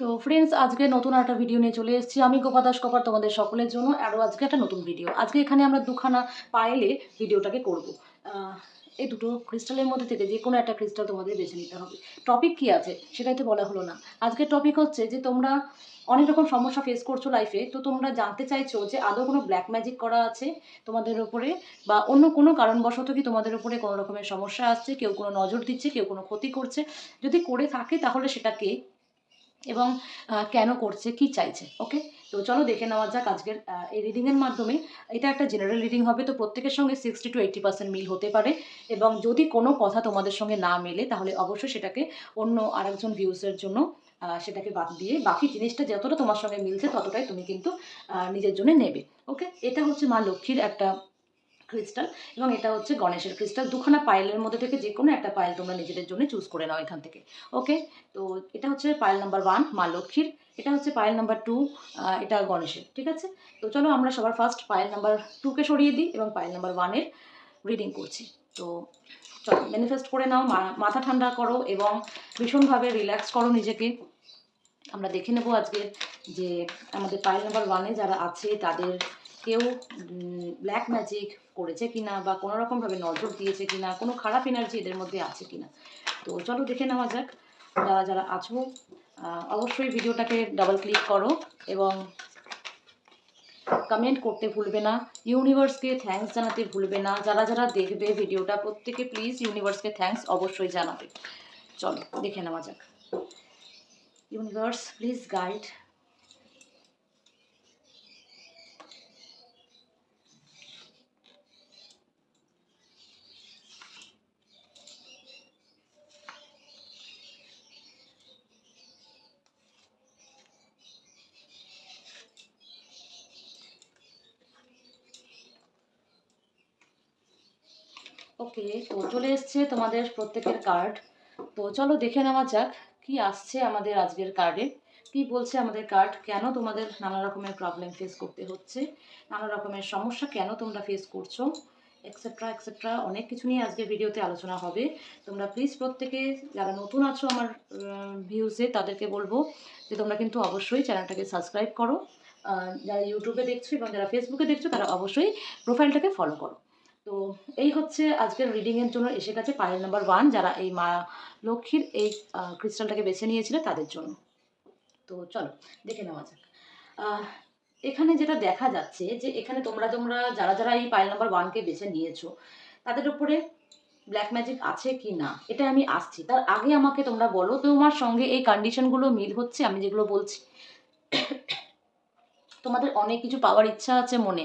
তো ফ্রেন্ডস আজকে নতুন একটা ভিডিও নিয়ে চলে এসেছি। আমি গোপা দাস কপার, তোমাদের সকলের জন্য আরও আজকে একটা নতুন ভিডিও আজকে এখানে আমরা দুখানা পায়েলে ভিডিওটাকে করব। এই দুটো ক্রিস্টালের মধ্যে থেকে যে কোনো একটা ক্রিস্টাল তোমাদের বেছে নিতে হবে। টপিক কি আছে, সেটাই তো বলা হলো না। আজকের টপিক হচ্ছে যে তোমরা অনেক রকম সমস্যা ফেস করছ লাইফে তো তোমরা জানতে চাইছো যে আদৌ কোনো ব্ল্যাক ম্যাজিক করা আছে তোমাদের উপরে, বা অন্য কোনো কারণবশত কি তোমাদের উপরে কোনো রকমের সমস্যা আসছে, কেউ কোনো নজর দিচ্ছে, কেউ কোনো ক্ষতি করছে। যদি করে থাকে, তাহলে সেটাকে এবং কেন করছে, কি চাইছে ওকে তো চলো দেখে নেওয়া যাক আজকের এই রিডিংয়ের মাধ্যমে। এটা একটা জেনারেল রিডিং হবে, তো প্রত্যেকের সঙ্গে সিক্সটি টু এইটটি পার্সেন্ট মিল হতে পারে। এবং যদি কোনো কথা তোমাদের সঙ্গে না মেলে, তাহলে অবশ্যই সেটাকে অন্য আরেকজন ভিউসের জন্য সেটাকে বাদ দিয়ে বাকি জিনিসটা যতটা তোমার সঙ্গে মিলছে ততটাই তুমি কিন্তু নিজের জন্য নেবে ওকে এটা হচ্ছে মা লক্ষ্মীর একটা ক্রিস্টাল এবং এটা হচ্ছে গণেশের ক্রিস্টাল দুখানা পায়েলের মধ্যে থেকে যে কোনো একটা পায়েল তোমরা নিজেদের জন্য চুজ করে নাও এখান থেকে। ওকে তো এটা হচ্ছে পায়েল নাম্বার ওয়ান মা লক্ষ্মীর। এটা হচ্ছে পায়েল নাম্বার টু এটা গণেশের। ঠিক আছে? তো চলো আমরা সবার ফার্স্ট পায়েল নাম্বার টুকে সরিয়ে দিই এবং পায়েল নাম্বার ওয়ানের রিডিং করছি। তো চলো ম্যানিফেস্ট করে নাও মাথা ঠান্ডা করো এবং ভীষণভাবে রিল্যাক্স করো নিজেকে। আমরা দেখে নেব আজকে যে আমাদের পায়েল নাম্বার ওয়ানে যারা আছে, তাদের কেউ ব্ল্যাক ম্যাজিক করেছে কিনা বা কোনো রকমভাবে নজর দিয়েছে কিনা, কোনো খারাপ এনার্জি এদের মধ্যে আছে কিনা। তো চলো দেখে নেওয়া যাক, যারা যারা আছো অবশ্যই ভিডিওটাকে ডাবল ক্লিক করো এবং কমেন্ট করতে ভুলবে না ইউনিভার্সকে থ্যাঙ্কস জানাতে ভুলবে না, যারা যারা দেখবে ভিডিওটা, প্রত্যেকে প্লিজ ইউনিভার্সকে থ্যাঙ্কস অবশ্যই জানাবে। চলো, দেখে নেওয়া যাক। ইউনিভার্স প্লিজ গাইড ওকে, তো চলে এসছে তোমাদের প্রত্যেকের কার্ড তো চলো দেখে নেওয়া যাক কি আসছে আমাদের আজকের কার্ডে কি বলছে আমাদের কার্ড কেন তোমাদের নানা রকমের প্রবলেম ফেস করতে হচ্ছে? নানা রকমের সমস্যা কেন তোমরা ফেস করছ? এক্সেট্রা এক্সেট্রা অনেক কিছু নিয়ে আজকে ভিডিওতে আলোচনা হবে। তোমরা প্লিজ প্রত্যেকে যারা নতুন আছো আমার ভিউজে তাদেরকে বলব যে তোমরা কিন্তু অবশ্যই চ্যানেলটাকে সাবস্ক্রাইব করো। যারা ইউটিউবে দেখছ এবং যারা ফেসবুকে দেখছ, তারা অবশ্যই প্রোফাইলটাকে ফলো করো। তো এই হচ্ছে আজকের রিডিংয়ের জন্য এসে গেছে পায়েল নাম্বার ওয়ান যারা এই মা লক্ষ্মীর এই ক্রিস্টালটাকে বেছে নিয়েছিল তাদের জন্য। তো চলো, দেখে নেওয়া যাক। এখানে যেটা দেখা যাচ্ছে যে এখানে তোমরা তোমরা যারা যারা এই পায়েল নাম্বার ওয়ানকে বেছে নিয়েছো, তাদের উপরে ব্ল্যাক ম্যাজিক আছে কি না, এটা আমি আসছি। তার আগে আমাকে তোমরা বলো তোমার সঙ্গে এই কন্ডিশনগুলো মিল হচ্ছে, আমি যেগুলো বলছি। তোমাদের অনেক কিছু পাওয়ার ইচ্ছা আছে মনে।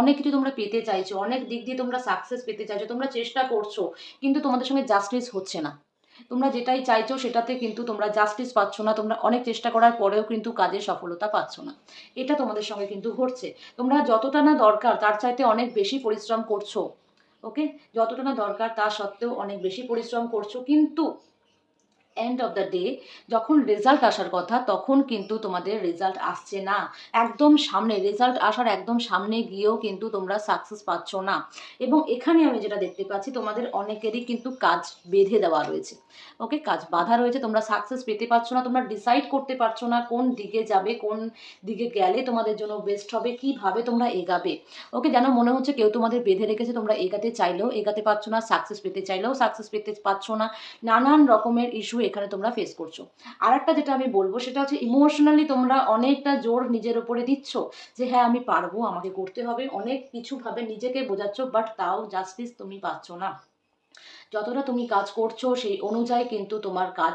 অনেক কিছু তোমরা পেতে চাইছো, অনেক দিক দিয়ে তোমরা সাকসেস পেতে চাইছো, তোমরা চেষ্টা করছ, কিন্তু তোমাদের সঙ্গে জাস্টিস হচ্ছে না। তোমরা যেটাই চাইছো সেটাতে কিন্তু তোমরা জাস্টিস পাচ্ছ না, তোমরা অনেক চেষ্টা করার পরেও কিন্তু কাজে সফলতা পাচ্ছ না। এটা তোমাদের সঙ্গে কিন্তু ঘটছে। তোমরা যতটা না দরকার, তার চাইতে অনেক বেশি পরিশ্রম করছ ওকে যতটা না দরকার, তা সত্ত্বেও অনেক বেশি পরিশ্রম করছ, কিন্তু এন্ড অফ দ্য ডে যখন রেজাল্ট আসার কথা, তখন কিন্তু তোমাদের রেজাল্ট আসছে না। একদম সামনে রেজাল্ট আসার একদম সামনে গিয়েও কিন্তু তোমরা সাকসেস পাচ্ছ না। এবং এখানে আমি যেটা দেখতে পাচ্ছি, তোমাদের অনেকেরই কিন্তু কাজ বেঁধে দেওয়া রয়েছে। ওকে, কাজ বাধা রয়েছে, তোমরা সাকসেস পেতে পারছ না, তোমরা ডিসাইড করতে পারছ না কোন দিকে যাবে, কোন দিকে গেলে তোমাদের জন্য বেস্ট হবে, কীভাবে তোমরা এগাবে। ওকে, যেন মনে হচ্ছে কেউ তোমাদের বেঁধে রেখেছে, তোমরা এগাতে চাইলেও এগাতে পারছ না সাকসেস পেতে চাইলেও সাকসেস পেতে পারছ না। নানান রকমের ইস্যু এখানে তোমরা ফেস করছ। আর একটা যেটা আমি বলব, সেটা হচ্ছে ইমোশনালি তোমরা অনেকটা জোর নিজের ওপরে দিচ্ছ যে হ্যাঁ আমি পারব, আমাকে করতে হবে। অনেক কিছু ভাবে নিজেকে বোঝাচ্ছ বাট তাও জাস্টিস তুমি পাচ্ছ না। যতটা তুমি কাজ করছ, সেই অনুযায়ী কিন্তু তোমার কাজ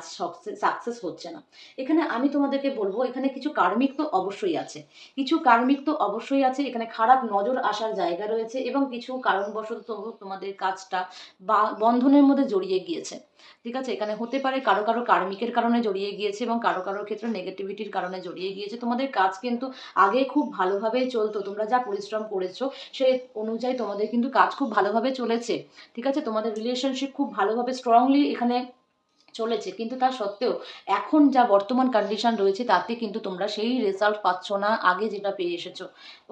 সাকসেস হচ্ছে না। এখানে আমি তোমাদেরকে বলব, এখানে কিছু কার্মিক তো অবশ্যই আছে। কিছু কার্মিক তো অবশ্যই আছে, এখানে খারাপ নজর আসার জায়গা রয়েছে এবং কিছু কারণবশত তোমাদের কাজটা বা, বন্ধনের মধ্যে জড়িয়ে গিয়েছে। ঠিক আছে? এখানে হতে পারে কারও কারও কার্মিকের কারণে জড়িয়ে গিয়েছে এবং কারও কারও ক্ষেত্রে নেগেটিভিটির কারণে জড়িয়ে গিয়েছে। তোমাদের কাজ কিন্তু আগে খুব ভালোভাবেই চলতো, তোমরা যা পরিশ্রম করেছ সেই অনুযায়ী তোমাদের কিন্তু কাজ খুব ভালোভাবে চলেছে। ঠিক আছে? তোমাদের রিলেশনশিপ খুব ভালোভাবে স্ট্রংলি এখানে চলেছে। কিন্তু তা সত্ত্বেও এখন যা বর্তমান কন্ডিশন রয়েছে, তাতে কিন্তু তোমরা সেই রেজাল্ট পাচ্ছ না, আগে যেটা পেয়ে এসেছ।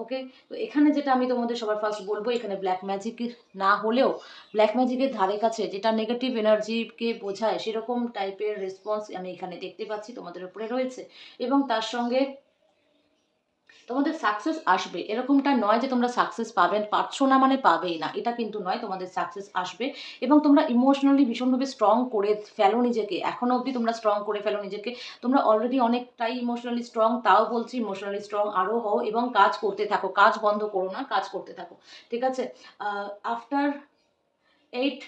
ওকে তো এখানে যেটা আমি তোমাদের সবার ফার্স্ট বলব, এখানে ব্ল্যাক ম্যাজিক না হলেও ব্ল্যাক ম্যাজিকের ধারে কাছে যেটা নেগেটিভ এনার্জিকে বোঝায়, সেরকম টাইপের রেসপন্স আমি এখানে দেখতে পাচ্ছি, তোমাদের উপরে রয়েছে। এবং তার সঙ্গে তোমাদের সাকসেস আসবে। এরকমটা নয় যে তোমরা সাকসেস পাবেন পারছ না মানে পাবেই না। এটা কিন্তু নয়, তোমাদের সাকসেস আসবে। এবং তোমরা ইমোশনালি ভীষণভাবে স্ট্রং করে ফেলো নিজেকে। এখনও অবধি তোমরা স্ট্রং করে ফেলো নিজেকে। তোমরা অলরেডি অনেকটাই ইমোশনালি স্ট্রং তাও বলছি ইমোশনালি স্ট্রং আরও হও এবং কাজ করতে থাকো। কাজ বন্ধ করো না, কাজ করতে থাকো। ঠিক আছে? After eight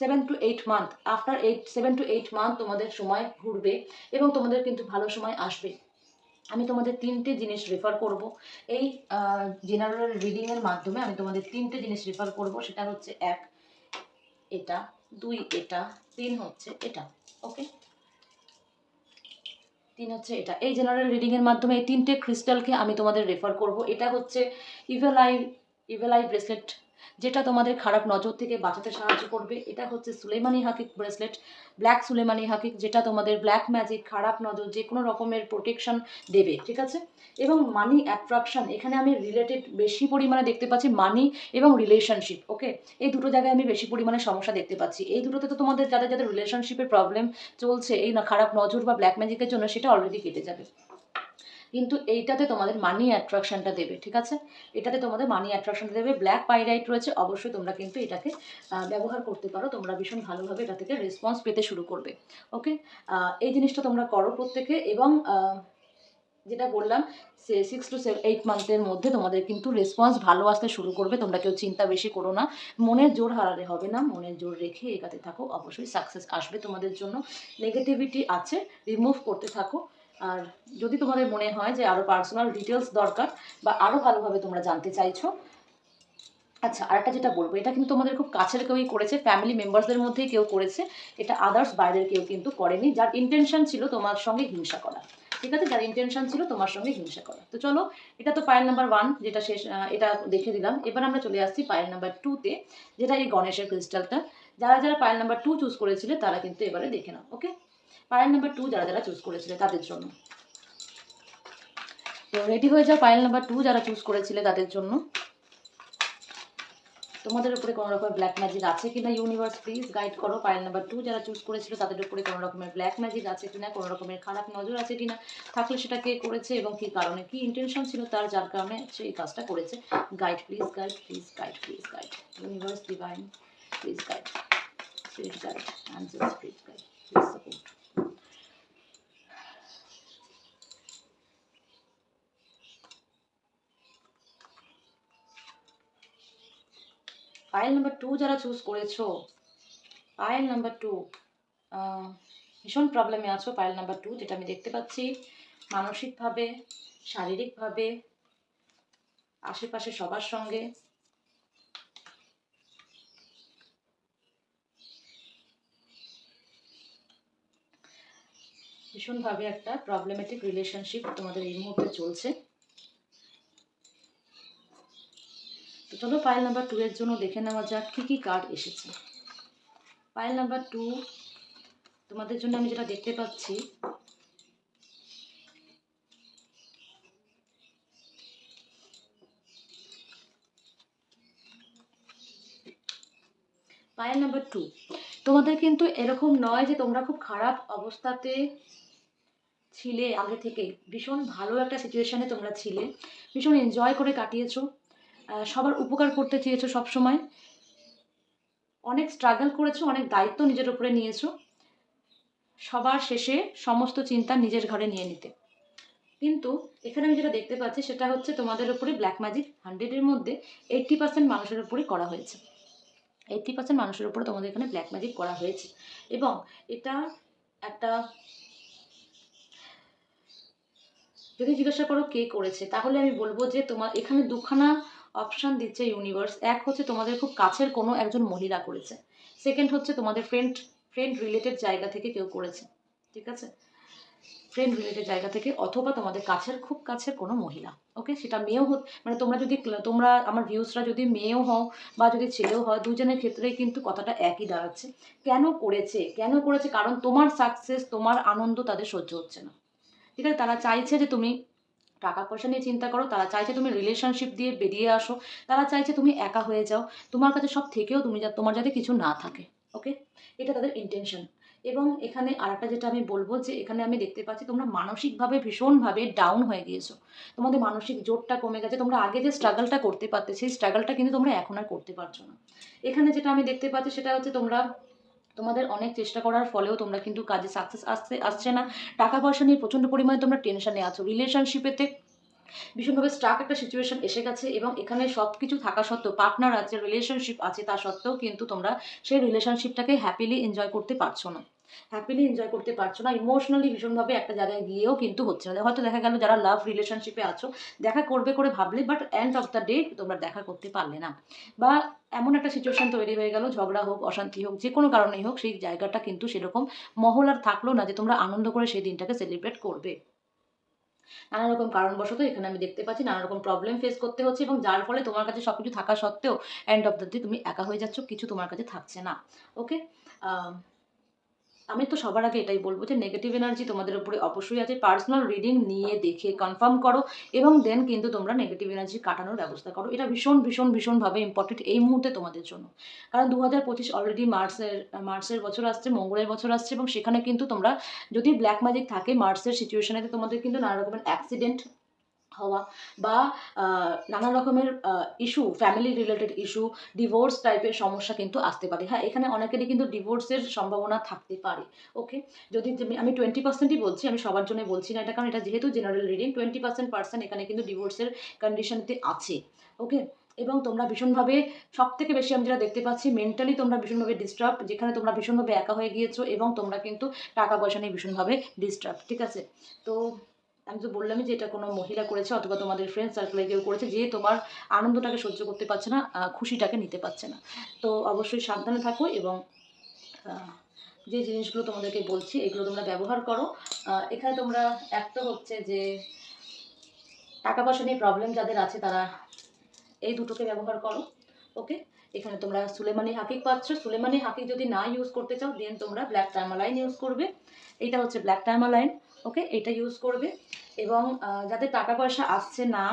seven to eight month after eight seven to eight month তোমাদের সময় ঘুরবে এবং তোমাদের কিন্তু ভালো সময় আসবে। আমি তোমাদের তিনটে জিনিস রেফার করব। এই জেনারেল রিডিংয়ের মাধ্যমে আমি তোমাদের তিনটে জিনিস রেফার করব। সেটা হচ্ছে এক, এটা, দুই, এটা, তিন হচ্ছে এটা ওকে তিন হচ্ছে এটা। এই জেনারেল রিডিংয়ের মাধ্যমে এই তিনটে ক্রিস্টালকে আমি তোমাদের রেফার করব। এটা হচ্ছে ইভেলাই ইভেলাই ব্রেসলেট যেটা তোমাদের খারাপ নজর থেকে বাঁচাতে সাহায্য করবে। এটা হচ্ছে সুলেমানি হাকিক ব্রেসলেট, ব্ল্যাক সুলেমানি হাকিক, যেটা তোমাদের ব্ল্যাক ম্যাজিক, খারাপ নজর, যে কোনো রকমের প্রোটেকশন দেবে, ঠিক আছে? এবং মানি অ্যাট্রাকশন এখানে আমি রিলেটেড বেশি পরিমাণে দেখতে পাচ্ছি মানি এবং রিলেশনশিপ ওকে এই দুটো জায়গায় আমি বেশি পরিমাণে সমস্যা দেখতে পাচ্ছি। এই দুটোতে তো তোমাদের যাদের যাদের রিলেশনশিপের প্রবলেম চলছে, এই না খারাপ নজর বা ব্ল্যাক ম্যাজিকের জন্য সেটা অলরেডি কেটে যাবে। কিন্তু এইটাতে তোমাদের মানি অ্যাট্রাকশনটা দেবে, ঠিক আছে? এটাতে তোমাদের মানি অ্যাট্রাকশনটা দেবে ব্ল্যাক পাইরাইট রয়েছে, অবশ্যই তোমরা কিন্তু এটাকে ব্যবহার করতে পারো, তোমরা ভীষণ ভালোভাবে এটা থেকে রেসপন্স পেতে শুরু করবে ওকে এই জিনিসটা তোমরা করো প্রত্যেকে এবং যেটা বললাম, সে সিক্স টু সেভেন এইট মান্থের মধ্যে তোমাদের কিন্তু রেসপন্স ভালো আসতে শুরু করবে, তোমরা কেউ চিন্তা বেশি করো না। মনের জোর হারালে হবে না, মনের জোর রেখে এগাতে থাকো, অবশ্যই সাকসেস আসবে তোমাদের জন্য। নেগেটিভিটি আছে রিমুভ করতে থাকো। আর যদি তোমাদের মনে হয় যে আরও পার্সোনাল ডিটেলস দরকার বা আরও ভালোভাবে তোমরা জানতে চাইছো আচ্ছা আরেকটা যেটা বলব, এটা কিন্তু তোমাদের খুব কাছের কেউই করেছে ফ্যামিলি মেম্বার্সদের মধ্যেই কেউ করেছে, এটা আদার্স বাইরের কেউ কিন্তু করেনি, যার ইন্টেনশন ছিল তোমার সঙ্গে হিংসা করা, ঠিক আছে? যার ইন্টেনশন ছিল তোমার সঙ্গে হিংসা করা। তো চলো, এটা তো পায়েল নাম্বার ওয়ান যেটা শেষ এটা দেখে দিলাম। এবার আমরা চলে আসছি পায়েল নাম্বার টুতে যেটা এই গণেশের ক্রিস্টালটা যারা যারা পায়েল নাম্বার টু চুজ করেছিলে, তারা কিন্তু এবারে দেখে নাও ওকে পায়েল নাম্বার টু যারা যারা চুজ করেছিলে তাদের জন্য। তো রেডি হয়ে যাও পায়েল নাম্বার টু যারা চুজ করেছিলে তাদের জন্য। তোমাদের উপরে কোনো রকমের ব্ল্যাক ম্যাজিক আছে কিনা ইউনিভার্স প্লিজ গাইড করো। পাইল নাম্বার টু যারা চুজ করেছিল তাদের উপরে কোনো রকমের ব্ল্যাক ম্যাজিক আছে কিনা, কোনো রকমের খারাপ নজর আছে কিনা, থাকলে সেটা কে করেছে এবং কি কারণে, কি ইন্টেনশন ছিল তার, যার কারণে সে এই কাজটা করেছে। Guide please guide please guide please guide universe divine please guide please guide angel spirit guide please support Payel number two যারা চুজ করেছ পায়েল নাম্বার টু ভীষণ প্রবলেমে আছো পায়েল নাম্বার টু যেটা আমি দেখতে পাচ্ছি। মানসিকভাবে, শারীরিকভাবে, আশেপাশে সবার সঙ্গে। ভীষণভাবে একটা প্রবলেমেটিক রিলেশনশিপ তোমাদের এই মুহূর্তে চলছে। চলো পাইল নাম্বার টু এর জন্য দেখে নেওয়া যাক কী কী কার্ড এসেছে। পাইল নাম্বার টু তোমাদের জন্য আমি যেটা দেখতে পাচ্ছি পায়েল নাম্বার টু তোমাদের কিন্তু এরকম নয় যে তোমরা খুব খারাপ অবস্থাতে ছিলে আগে থেকে ভীষণ ভালো একটা সিচুয়েশানে তোমরা ছিলে, ভীষণ এনজয় করে কাটিয়েছো। সবার উপকার করতে চেয়েছো সব সময় অনেক স্ট্রাগল করেছ, অনেক দায়িত্ব নিজের উপরে নিয়েছো। সবার শেষে সমস্ত চিন্তা নিজের ঘরে নিয়ে নিতে। কিন্তু এখানে আমি যেটা দেখতে পাচ্ছি, সেটা হচ্ছে তোমাদের উপরে ব্ল্যাক ম্যাজিক হান্ড্রেডের মধ্যে এইট্টি পার্সেন্ট মানুষের উপরে করা হয়েছে। এইট্টি পার্সেন্ট মানুষের উপরে তোমাদের এখানে ব্ল্যাক ম্যাজিক করা হয়েছে। এবং এটা একটা যদি জিজ্ঞাসা করো কে করেছে, তাহলে আমি বলব যে তোমার এখানে দুখানা অপশান দিচ্ছে ইউনিভার্স এক হচ্ছে তোমাদের খুব কাছের কোনো একজন মহিলা করেছে। সেকেন্ড হচ্ছে তোমাদের ফ্রেন্ড ফ্রেন্ড রিলেটেড জায়গা থেকে কেউ করেছে। ঠিক আছে? ফ্রেন্ড রিলেটেড জায়গা থেকে অথবা তোমাদের কাছের, খুব কাছের কোনো মহিলা। ওকে সেটা মেয়েও মানে তোমরা যদি তোমরা আমার ভিউসরা যদি মেয়েও হও বা যদি ছেলেও হয়, দুজনের ক্ষেত্রেই কিন্তু কথাটা একই দাঁড়াচ্ছে। কেন করেছে? কেন করেছে? কারণ তোমার সাকসেস তোমার আনন্দ তাদের সহ্য হচ্ছে না। ঠিক আছে? তারা চাইছে যে তুমি টাকা পয়সা নিয়ে চিন্তা করো, তারা চাইছে তুমি রিলেশনশিপ দিয়ে বেরিয়ে আসো, তারা চাইছে তুমি একা হয়ে যাও, তোমার কাছে সব থেকেও তুমি যা, তোমার যাতে কিছু না থাকে ওকে এটা তাদের ইন্টেনশন এবং এখানে আরেকটা যেটা আমি বলব যে, এখানে আমি দেখতে পাচ্ছি তোমরা মানসিকভাবে ভীষণভাবে ডাউন হয়ে গিয়েছো। তোমাদের মানসিক জোরটা কমে গেছে, তোমরা আগে যে স্ট্রাগলটা করতে পারতে, সেই স্ট্রাগলটা কিন্তু তোমরা এখন আর করতে পারছ না। এখানে যেটা আমি দেখতে পাচ্ছি সেটা হচ্ছে তোমরা তোমাদের অনেক চেষ্টা করার ফলেও তোমরা কিন্তু কাজে সাকসেস আসতে আসছে না। টাকা পয়সা নিয়ে প্রচণ্ড পরিমাণে তোমরা টেনশনে আছো। রিলেশনশিপেতে ভীষণভাবে স্টাক একটা সিচুয়েশন এসে গেছে এবং এখানে সব কিছু থাকা সত্ত্বেও পার্টনার আছে রিলেশনশিপ আছে তা সত্ত্বেও কিন্তু তোমরা সেই রিলেশনশিপটাকে হ্যাপিলি এনজয় করতে পারছ না। হ্যাপিলি এনজয় করতে পারছ না ইমোশনালি ভীষণভাবে একটা জায়গায় গিয়েও কিন্তু হচ্ছে। না হয়তো দেখা গেল যারা লাভ রিলেশনশিপে আছো, দেখা করবে করে ভাবলে but end of the day তোমরা দেখা করতে পারলে না। বা এমন একটা সিচুয়েশন তৈরি হয়ে গেল, ঝগড়া হোক, অশান্তি হোক, যে কোনো কারণেই হোক, সেই জায়গাটা কিন্তু সেরকম মহল আর থাকল না যে তোমরা আনন্দ করে সেই দিনটাকে সেলিব্রেট করবে। নানা রকম কারণবশত এখানে আমি দেখতে পাচ্ছি নানা রকম প্রবলেম ফেস করতে হচ্ছে এবং যার ফলে তোমার কাছে সব কিছু থাকা সত্ত্বেও এন্ড অফ দ্য ডে তুমি একা হয়ে যাচ্ছ, কিছু তোমার কাছে থাকছে না। ওকে আমি তো সবার আগে এটাই বলব যে নেগেটিভ এনার্জি তোমাদের উপরে অবশ্যই আছে। পার্সোনাল রিডিং নিয়ে দেখে কনফার্ম করো এবং দেন কিন্তু তোমরা নেগেটিভ এনার্জি কাটানোর ব্যবস্থা করো। এটা ভীষণ ভীষণ, ভীষণভাবে ইম্পর্টেন্ট এই মুহূর্তে তোমাদের জন্য। কারণ দু হাজার পঁচিশ অলরেডি মার্চের মার্চের বছর আসছে, মঙ্গলের বছর আসছে এবং সেখানে কিন্তু তোমরা যদি ব্ল্যাক ম্যাজিক থাকে, মার্চের সিচুয়েশনেতে তোমাদের কিন্তু নানা রকমের অ্যাক্সিডেন্ট হওয়া বা নানা রকমের issue family related issue divorce টাইপের সমস্যা কিন্তু আসতে পারে। হ্যাঁ এখানে অনেকেরই কিন্তু ডিভোর্সের সম্ভাবনা থাকতে পারে ওকে যদি আমি টোয়েন্টি পার্সেন্টই বলছি, আমি সবার জন্য বলছি না এটা, কারণ এটা যেহেতু general reading twenty percent percent এখানে কিন্তু ডিভোর্সের কন্ডিশনতে আছে ওকে এবং তোমরা ভীষণভাবে সব থেকে বেশি আমি যেটা দেখতে পাচ্ছি মেন্টালি তোমরা ভীষণভাবে ডিস্টার্ব যেখানে তোমরা ভীষণভাবে একা হয়ে গিয়েছো এবং তোমরা কিন্তু টাকা পয়সা নিয়ে ভীষণভাবে ডিস্টার্ব ঠিক আছে? তো আমি তো বললামই যে এটা কোনো মহিলা করেছে অথবা তোমাদের ফ্রেন্ড সার্কেলে কেউ করেছে যে তোমার আনন্দটাকে সহ্য করতে পারছে না খুশিটাকে নিতে পারছে না। তো অবশ্যই সাবধানে থাকো এবং যে জিনিসগুলো তোমাদেরকে বলছি এগুলো তোমরা ব্যবহার করো। এখানে তোমরা একটা হচ্ছে যে টাকা পয়সা নিয়ে প্রবলেম যাদের আছে তারা এই দুটোকে ব্যবহার করো ওকে এখানে তোমরা সুলেমানি হাকিক পাচ্ছ। সুলেমানি হাকিক যদি না ইউজ করতে চাও দেন তোমরা ব্ল্যাক টাইমালাইন ইউজ করবে। এইটা হচ্ছে ব্ল্যাক টাইমালাইন ওকে এটা ইউজ করবে। এবং যাদের টাকা পয়সা আসছে না,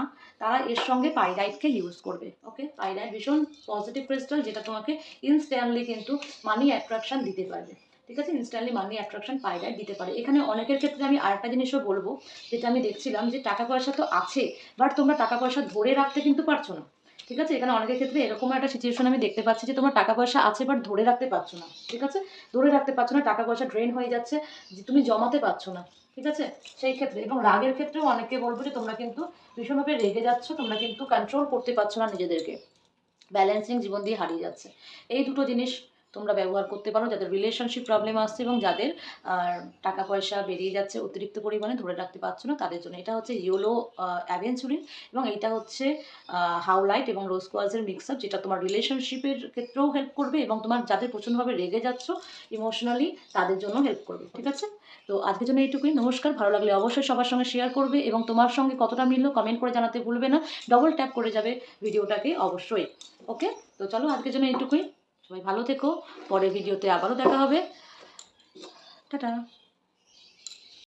তারা এর সঙ্গে পাইরাইটকে ইউজ করবে ওকে পাইরাইট ভীষণ পজিটিভ ক্রিস্টাল যেটা তোমাকে ইনস্ট্যান্টলি কিন্তু মানি অ্যাট্রাকশান দিতে পারবে, ঠিক আছে? ইনস্ট্যান্টলি মানি অ্যাট্রাকশন পাইরাইট দিতে পারে। এখানে অনেকের ক্ষেত্রে আমি আরেকটা জিনিসও বলব, যেটা আমি দেখছিলাম যে টাকা পয়সা তো আছে বাট তোমরা টাকা পয়সা ধরে রাখতে কিন্তু পারছ না। ঠিক আছে? এখানে অনেকের ক্ষেত্রে এরকম একটা সিচুয়েশন আমি দেখতে পাচ্ছি যে তোমার টাকা পয়সা আছে বাট ধরে রাখতে পারছ না। ঠিক আছে? ধরে রাখতে পারছ না, টাকা পয়সা ড্রেন হয়ে যাচ্ছে, যে তুমি জমাতে পারছ না। ঠিক আছে? সেই ক্ষেত্রে এবং রাগের ক্ষেত্রেও অনেকে বলব যে তোমরা কিন্তু ভীষণভাবে রেগে যাচ্ছ, তোমরা কিন্তু কন্ট্রোল করতে পারছ না নিজেদেরকে। ব্যালেন্সিং জীবন দিয়ে হারিয়ে যাচ্ছে। এই দুটো জিনিস তোমরা ব্যবহার করতে পারো, যাদের রিলেশনশিপ প্রবলেম আসছে এবং যাদের টাকা পয়সা বেরিয়ে যাচ্ছে অতিরিক্ত পরিমাণে ধরে রাখতে পারছ না, তাদের জন্য এটা হচ্ছে ইয়োলো অ্যাভেঞ্চুরিন এবং এটা হচ্ছে হাউলাইট এবং রোজ কোয়াজের মিক্স আপ যেটা তোমার রিলেশনশিপের ক্ষেত্রেও হেল্প করবে এবং তোমার যাদের প্রচণ্ডভাবে রেগে যাচ্ছ ইমোশনালি তাদের জন্য হেল্প করবে, ঠিক আছে? তো আজকের জন্য এইটুকুই, নমস্কার, ভালো লাগলে অবশ্যই সবার সঙ্গে শেয়ার করবে এবং তোমার সঙ্গে কতটা মিললো কমেন্ট করে জানাতে ভুলবে না ডবল ট্যাপ করে যাবে ভিডিওটাকে অবশ্যই ওকে তো চলো আজকের জন্য এইটুকুই সবাই ভালো থেকো পরের ভিডিওতে আবারও দেখা হবে। টাটা।